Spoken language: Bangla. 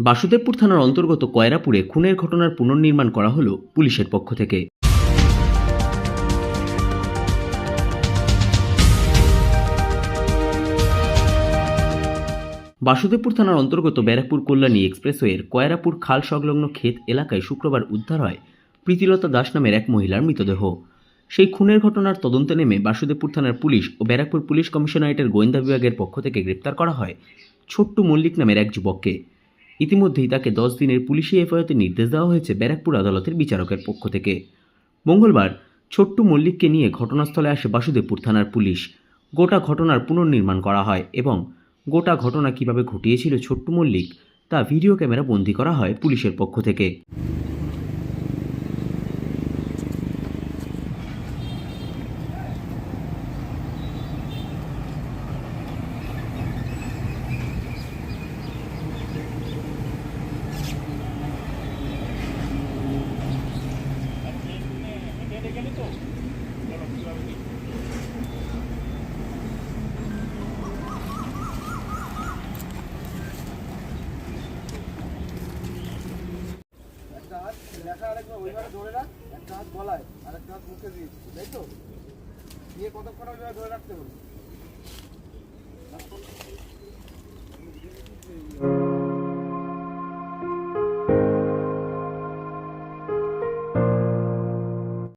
বাসুদেবপুর থানার অন্তর্গত কয়রাপুরে খুনের ঘটনার পুনর্নির্মাণ করা হলো পুলিশের পক্ষ থেকে। বাসুদেবপুর থানার অন্তর্গত ব্যারাকপুর কল্যাণী এক্সপ্রেসওয়ের কয়রাপুর খাল সংলগ্ন ক্ষেত এলাকায় শুক্রবার উদ্ধার হয় প্রীতিলতা দাস নামের এক মহিলার মৃতদেহ। সেই খুনের ঘটনার তদন্তে নেমে বাসুদেবপুর থানার পুলিশ ও ব্যারাকপুর পুলিশ কমিশনারেটের গোয়েন্দা বিভাগের পক্ষ থেকে গ্রেপ্তার করা হয় ছোট্টু মল্লিক নামের এক যুবককে। ইতিমধ্যেই তাকে দশ দিনের পুলিশি এফআইআতে নির্দেশ দেওয়া হয়েছে ব্যারাকপুর আদালতের বিচারকের পক্ষ থেকে। মঙ্গলবার ছোট্টু মল্লিককে নিয়ে ঘটনাস্থলে আসে বাসুদেবপুর থানার পুলিশ। গোটা ঘটনার পুনর্নির্মাণ করা হয় এবং গোটা ঘটনা কীভাবে ঘটিয়েছিল ছোট্টু মল্লিক তা ভিডিও ক্যামেরা বন্দী করা হয় পুলিশের পক্ষ থেকে। লেখা আরেকবার, ওইভাবে ধরে রাখ, একটা হাত গলায় আর একটা হাত মুখে দিয়েছি তাই তো? দিয়ে কতক্ষণ ওইভাবে ধরে রাখতে বলি